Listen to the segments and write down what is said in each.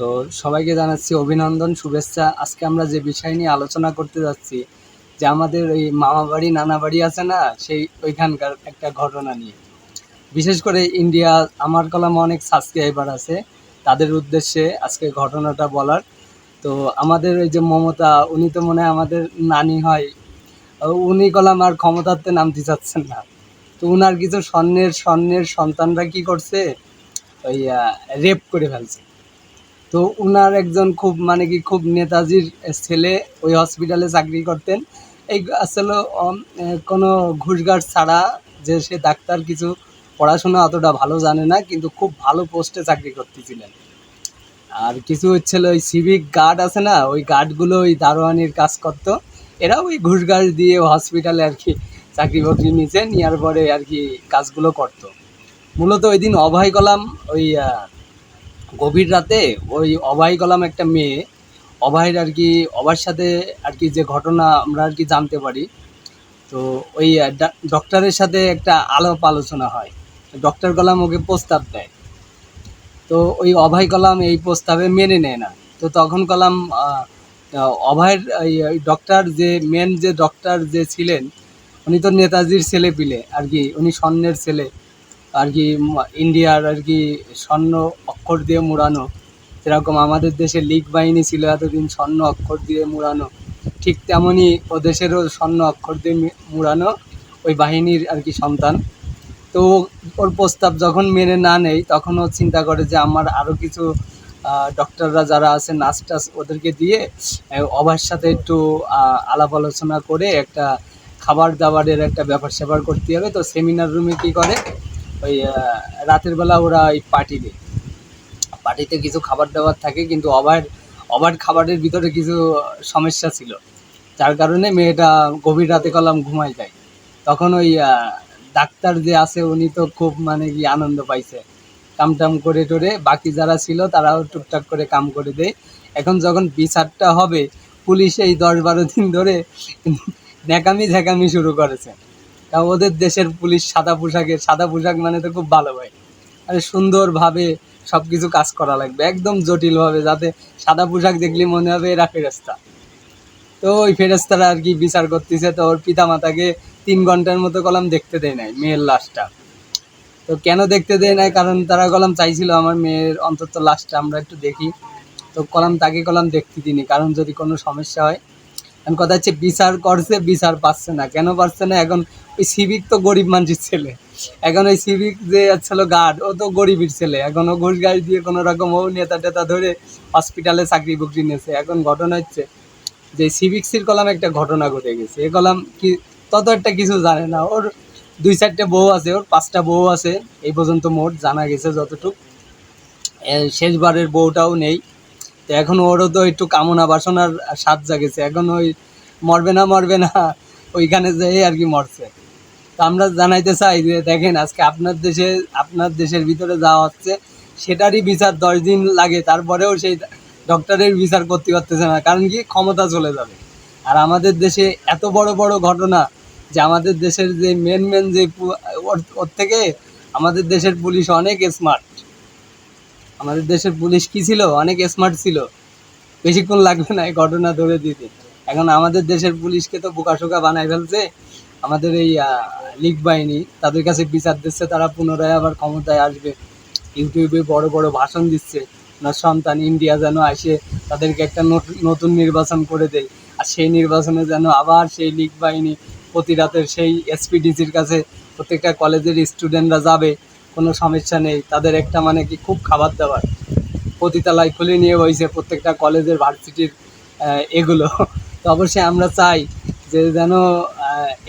তো সবাইকে জানাচ্ছি অভিনন্দন, শুভেচ্ছা। আজকে আমরা যে বিষয় নিয়ে আলোচনা করতে যাচ্ছি, যে আমাদের ওই মামা বাড়ি, নানা বাড়ি আছে না, সেই ওইখানকার একটা ঘটনা নিয়ে। বিশেষ করে ইন্ডিয়া, আমার কলামে অনেক সাবস্ক্রাইবার আছে, তাদের উদ্দেশ্যে আজকে ঘটনাটা বলার। তো আমাদের ওই যে মমতা, উনি তো মনে হয় আমাদের নানি হয়। উনি কলাম আর ক্ষমতাতে নামতে চাচ্ছেন না। তো উনার কিছু স্বর্ণের স্বর্ণের সন্তানরা কি করছে? ওই রেপ করে ফেলছে। তো উনার একজন খুব মানে কি, খুব নেতাজির ছেলে ওই হসপিটালে চাকরি করতেন। এই আসলে কোনো ঘুষঘাট ছাড়া যে সে ডাক্তার কিছু পড়াশোনা অতটা ভালো জানে না, কিন্তু খুব ভালো পোস্টে চাকরি করতেছিলেন। আর কিছু হচ্ছিল ওই সিভিক গার্ড আছে না, ওই গার্ডগুলো ওই দারোয়ানির কাজ করতো। এরা ওই ঘুষঘাস দিয়ে হসপিটালে আর কি চাকরি বাকরি নিচে নেওয়ার পরে আর কি কাজগুলো করতো। মূলত ওই দিন অভয় কলাম, ওই গভীর রাতে ওই অভয় কলাম একটা মেয়ে, অভয়ের আর কি, অভয়ের সাথে আর কি যে ঘটনা আমরা আর কি জানতে পারি। তো ওই ডক্টরের সাথে একটা আলাপ আলোচনা হয়। ডক্টর কলাম ওকে প্রস্তাব দেয়। তো ওই অভয় কলাম এই প্রস্তাবে মেনে নেয় না। তো তখন কলাম অভয়ের, এই ডক্টর যে মেন যে ডক্টর যে ছিলেন, উনি তো নেতাজির ছেলে পিলে আর কি, উনি স্বর্ণের ছেলে। আর কি ইন্ডিয়ার আর কি স্বর্ণ অক্ষর দিয়ে মুড়ানো। যেরকম আমাদের দেশে লিগ বাহিনী ছিল, এতদিন স্বর্ণ অক্ষর দিয়ে মুড়ানো। ঠিক তেমনই ও দেশেরও স্বর্ণ অক্ষর দিয়ে মুড়ানো ওই বাহিনীর আর কি সন্তান। তো ওর প্রস্তাব যখন মেনে না নেই, তখন ও চিন্তা করে যে আমার আরও কিছু ডক্টররা যারা আছে নার্স টাস ওদেরকে দিয়ে অভার সাথে একটু আলাপ আলোচনা করে একটা খাবার দাবারের একটা ব্যাপার স্যাপার করতে হবে। তো সেমিনার রুমে কী করে? ওই রাতের বেলা ওরা ওই পার্টি দেয় পার্টিতে কিছু খাবার দাবার থাকে, কিন্তু অভার অভার খাবারের ভিতরে কিছু সমস্যা ছিল। যার কারণে মেয়েটা গভীর রাতে কলাম ঘুমায় যায়। তখন ওই ডাক্তার যে আছে, উনি তো খুব মানে কি আনন্দ পাইছে। কাম টাম করে টোরে বাকি যারা ছিল, তারাও টুকটাক করে কাম করে দেয়। এখন যখন বিচারটা হবে, পুলিশ এই দশ বারো দিন ধরে ন্যাকামি ঝ্যাকামি শুরু করেছে। তা ওদের দেশের পুলিশ সাদা পোশাকে সাদা পোশাক মানে তো খুব ভালো হয় আরে সুন্দরভাবে সব কিছু কাজ করা লাগবে, একদম জটিলভাবে, যাতে সাদা পোশাক দেখলে মনে হবে এরা ফেরেস্তা তো ওই ফেরেস্তারা আর কি বিচার করতেছে, তো ওর পিতা মাতাকে তিন ঘণ্টার মতো কলাম দেখতে দেয় নাই, মেয়ের লাশটা। তো কেন দেখতে দেয় নাই? কারণ তারা কলাম চাইছিল, আমার মেয়ের অন্তত লাশটা আমরা একটু দেখি। তো কলাম, তাকে কলাম দেখতে দিনি কারণ যদি কোনো সমস্যা হয় এখন কথা হচ্ছে, বিচার করছে, বিচার পাচ্ছে না। কেন পাচ্ছে না? এখন ওই সিভিক তো গরিব মানুষের ছেলে। এখন ওই সিভিক যে ছিল গার্ড ও তো গরিবের ছেলে। এখন ও ঘুষ গাড়ি দিয়ে কোনো রকম ও নেতা টেতা ধরে হসপিটালে চাকরি বুকরি নিয়েছে। এখন ঘটনা হচ্ছে যে সিভিক্সির কলাম একটা ঘটনা ঘটে গেছে। এ কলাম কি, তত একটা কিছু জানে না। ওর দুই চারটে বউ আছে, ওর পাঁচটা বউ আছে। এই পর্যন্ত মোট জানা গেছে যতটুক। শেষবারের বউটাও নেই। তো এখন ওরও তো একটু কামনা বাসনার স্বাদ জাগেছে। এখন ওই মরবে না মরবে না, ওইখানে যেয়ে আর কি মরছে। তো আমরা জানাইতে চাই যে, দেখেন আজকে আপনার দেশে, আপনার দেশের ভিতরে যাওয়া হচ্ছে, সেটারই বিচার দশ দিন লাগে, তারপরেও সেই ডক্টরের বিচার করতে পারতেছে না, কারণ কি ক্ষমতা চলে যাবে। আর আমাদের দেশে এত বড় বড় ঘটনা যে, আমাদের দেশের যে মেন মেন যে ওর- ওর থেকে আমাদের দেশের পুলিশ অনেক স্মার্ট আমাদের দেশের পুলিশ কি ছিল? অনেক স্মার্ট ছিল। বেশিক্ষণ লাগবে না এই ঘটনা ধরে দিতে। এখন আমাদের দেশের পুলিশকে তো বোকাশোকা বানাই ফেলছে। আমাদের এই লীগ বাহিনী, তাদের কাছে বিচার দিচ্ছে, তারা পুনরায় আবার ক্ষমতায় আসবে। ইউটিউবে বড় বড় ভাষণ দিচ্ছে ওনার সন্তান ইন্ডিয়া যেন আসে, তাদেরকে একটা নত- নতুন নির্বাচন করে দেয়। আর সেই নির্বাচনে যেন আবার সেই লীগ বাহিনী প্রতি রাতের সেই এসপিডিসির কাছে প্রত্যেকটা কলেজের স্টুডেন্টরা যাবে। কোনো সমস্যা নেই। তাদের একটা মানে কি খুব খাবার দাবার। পতিতালায় খুলে নিয়ে বইছে প্রত্যেকটা কলেজের ভার্সিটির এগুলো। তো অবশ্যই আমরা চাই যে যেন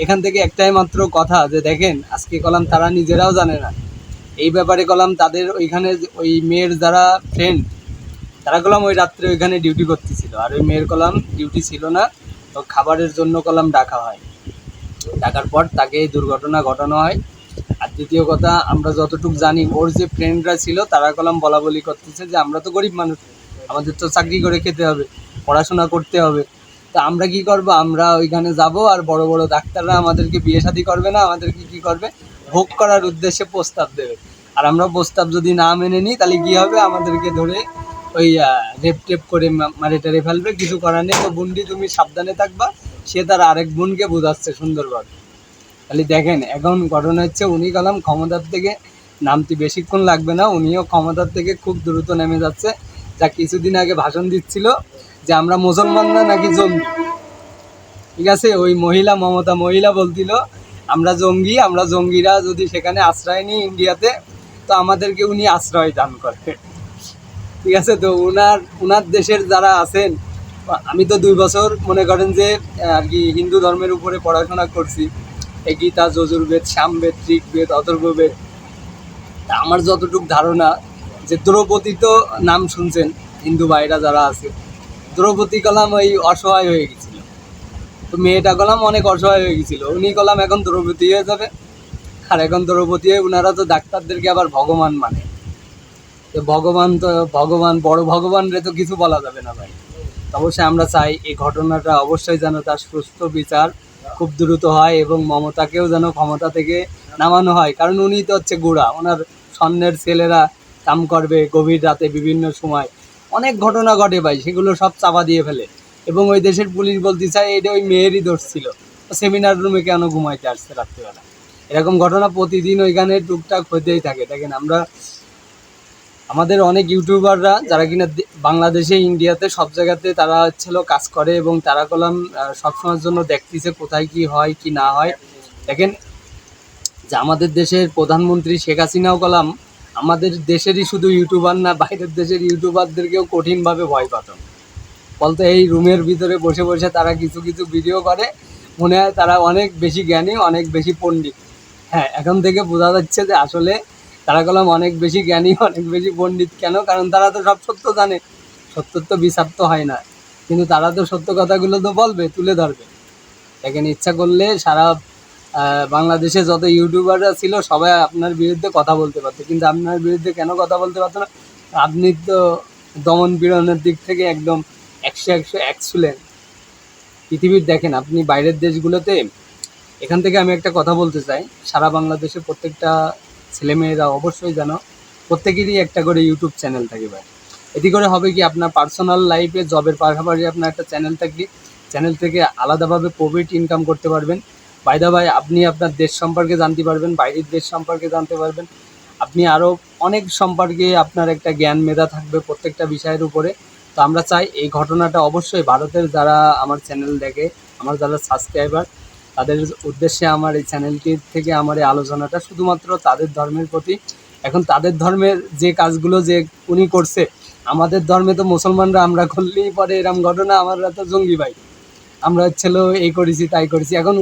এখান থেকে একটাই মাত্র কথা যে দেখেন, আজকে কলাম তারা নিজেরাও জানে না। এই ব্যাপারে কলাম তাদের ওইখানে ওই মেয়ের যারা ফ্রেন্ড তারা কলাম ওই রাত্রে ওইখানে ডিউটি করতেছিল। আর ওই মেয়ের কলাম ডিউটি ছিল না, তো খাবারের জন্য কলাম ডাকা হয়। ডাকার পর তাকে এই দুর্ঘটনা ঘটানো হয়। দ্বিতীয় কথা, আমরা যতটুকু জানি, ওর যে ফ্রেন্ডরা ছিল, তারা কলাম বলা বলি করতেছে যে, আমরা তো গরিব মানুষ, আমাদের তো চাকরি করে খেতে হবে, পড়াশোনা করতে হবে। তো আমরা কি করব? আমরা ওইখানে যাব আর বড় বড় ডাক্তাররা আমাদেরকে বিয়ে শাদী করবে না, আমাদেরকে কি করবে? ভোগ করার উদ্দেশ্যে প্রস্তাব দেবে। আর আমরা প্রস্তাব যদি না মেনে নিই, তাহলে কি হবে? আমাদেরকে ধরে ওই রেপ টেপ করে মারে টারে ফেলবে, কিছু করার নেই। তো বুন্ডি তুমি সাবধানে থাকবা, সে তার আরেক বোনকে বোঝাচ্ছে সুন্দরভাবে। খালি দেখেন, এখন ঘটনা হচ্ছে উনি কালাম ক্ষমতার থেকে নামতে বেশিক্ষণ লাগবে না, উনিও ক্ষমতার থেকে খুব দ্রুত নেমে যাচ্ছে। যা কিছুদিন আগে ভাষণ দিচ্ছিল যে আমরা মুসলমান না নাকি জঙ্গি। ঠিক আছে, ওই মহিলা মমতা মহিলা বলছিল, আমরা জঙ্গি, আমরা জঙ্গিরা যদি সেখানে আশ্রয় নিই ইন্ডিয়াতে, তো আমাদেরকে উনি আশ্রয় দান করে। ঠিক আছে, তো ওনার ওনার দেশের যারা আছেন, আমি তো দুই বছর মনে করেন যে আর কি হিন্দু ধর্মের উপরে পড়াশোনা করছি। এই গীতা, যজুর্বেদ সামবেদ ঋগ্বেদ, অথর্ববেদ আমার যতটুকু ধারণা যে দ্রৌপদী তো নাম শুনছেন, হিন্দু ভাইরা যারা আছে, দ্রৌপদী কলাম ওই অসহায় হয়ে গেছিল। তো মেয়েটা কলাম অনেক অসহায় হয়ে গেছিল, উনি কলাম এখন দ্রৌপদী হয়ে যাবে, আর এখন দ্রৌপদী হয়ে ওনারা তো ডাক্তারদেরকে আবার ভগবান মানে। তো ভগবান তো, ভগবান, বড় ভগবান রে তো কিছু বলা যাবে না ভাই। অবশ্যই আমরা চাই এই ঘটনাটা অবশ্যই যেন তার সুস্থ বিচার খুব দ্রুত হয় এবং মমতাকেও যেন ক্ষমতা থেকে নামানো হয়। কারণ উনি তো হচ্ছে গোড়া। ওনার স্বর্ণের ছেলেরা কাম করবে গভীর রাতে বিভিন্ন সময়। অনেক ঘটনা ঘটে ভাই, সেগুলো সব চাপা দিয়ে ফেলে। এবং ওই দেশের পুলিশ বলতে চায় এটা ওই মেয়েরই দোষ ছিল। সেমিনার রুমে কেন ঘুমাইতে আসছে রাত্রিবেলা? এরকম ঘটনা প্রতিদিন ওইখানে টুকটাক হতেই থাকে। দেখেন, আমরা আমাদের অনেক ইউটিউবাররা যারা কিনা বাংলাদেশে, ইন্ডিয়াতে সব জায়গাতে তারা হচ্ছিল কাজ করে এবং তারা কলাম সবসময়ের জন্য দেখতেছে কোথায় কি হয়, কি না হয়। দেখেন, যে আমাদের দেশের প্রধানমন্ত্রী শেখ হাসিনাও কলাম, আমাদের দেশেরই শুধু ইউটিউবার না, বাইরের দেশের ইউটিউবারদেরকেও কঠিনভাবে ভয় পাতেন। বলতে এই রুমের ভিতরে বসে বসে তারা কিছু কিছু ভিডিও করে, মনে হয় তারা অনেক বেশি জ্ঞানী, অনেক বেশি পণ্ডিত। হ্যাঁ এখন থেকে বোঝা যাচ্ছে যে আসলে তারা কলাম অনেক বেশি জ্ঞানী, অনেক বেশি পণ্ডিত। কেন? কারণ তারা তো সব সত্য জানে। সত্য তো বিচার তো হয় না। কিন্তু তারা তো সত্য কথাগুলো তো বলবে, তুলে ধরবে। দেখেন, ইচ্ছা করলে সারা বাংলাদেশে যত ইউটিউবাররা ছিল, সবাই আপনার বিরুদ্ধে কথা বলতে পারতো। কিন্তু আপনার বিরুদ্ধে কেন কথা বলতে পারতো না? আপনি তো দমন পীড়নের দিক থেকে একদম একশো একশো এক ছিলেন পৃথিবীর দেখেন, আপনি বাইরের দেশগুলোতে, এখান থেকে আমি একটা কথা বলতে চাই। সারা বাংলাদেশে প্রত্যেকটা ছেলেমেয়েরা অবশ্যই যেন প্রত্যেকেরই একটা করে ইউটিউব চ্যানেল থাকে ভাই। এতে করে হবে কি, আপনার পার্সোনাল লাইফে জবের পাশাপাশি আপনার একটা চ্যানেল থাকলে চ্যানেল থেকে আলাদাভাবে প্রফিট ইনকাম করতে পারবেন। বাইদা ভাই আপনি আপনার দেশ সম্পর্কে জানতে পারবেন, বাইরের দেশ সম্পর্কে জানতে পারবেন। আপনি আরও অনেক সম্পর্কে আপনার একটা জ্ঞান মেধা থাকবে প্রত্যেকটা বিষয়ের উপরে। তো আমরা চাই এই ঘটনাটা অবশ্যই ভারতের যারা আমার চ্যানেল দেখে, আমার যারা সাবস্ক্রাইবার তাদের উদ্দেশ্যে আমার এই চ্যানেলটির থেকে আমার এই আলোচনাটা শুধুমাত্র তাদের ধর্মের প্রতি। এখন তাদের ধর্মের যে কাজগুলো যে উনি করছে, আমাদের ধর্মে তো মুসলমানরা আমরা করলেই পরে এরম ঘটনা আমরা তো জঙ্গি ভাই। আমরা ছিল এই করেছি, তাই করেছি। এখন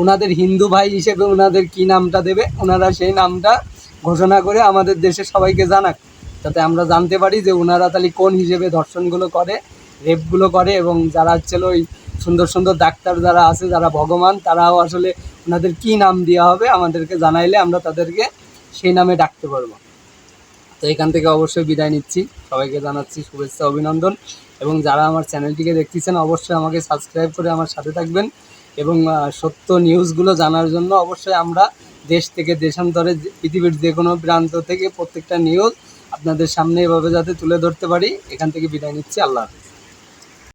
ওনাদের হিন্দু ভাই হিসেবে ওনাদের কি নামটা দেবে ওনারা সেই নামটা ঘোষণা করে আমাদের দেশে সবাইকে জানাক। যাতে আমরা জানতে পারি যে ওনারা তাহলে কোন হিসেবে ধর্ষণগুলো করে, রেপগুলো করে এবং যারা হচ্ছিল ওই সুন্দর সুন্দর ডাক্তার যারা আছে, যারা ভগবান, তারাও আসলে ওনাদের কি নাম দেওয়া হবে আমাদেরকে জানাইলে আমরা তাদেরকে সেই নামে ডাকতে পারব। তো এখান থেকে অবশ্যই বিদায় নিচ্ছি। সবাইকে জানাচ্ছি শুভেচ্ছা, অভিনন্দন। এবং যারা আমার চ্যানেলটিকে দেখতেছেন, অবশ্যই আমাকে সাবস্ক্রাইব করে আমার সাথে থাকবেন। এবং সত্য নিউজগুলো জানার জন্য অবশ্যই আমরা দেশ থেকে দেশান্তরে পৃথিবীর যে কোনো প্রান্ত থেকে প্রত্যেকটা নিউজ আপনাদের সামনে এভাবে যাতে তুলে ধরতে পারি। এখান থেকে বিদায় নিচ্ছি। আল্লাহ হাফিজ।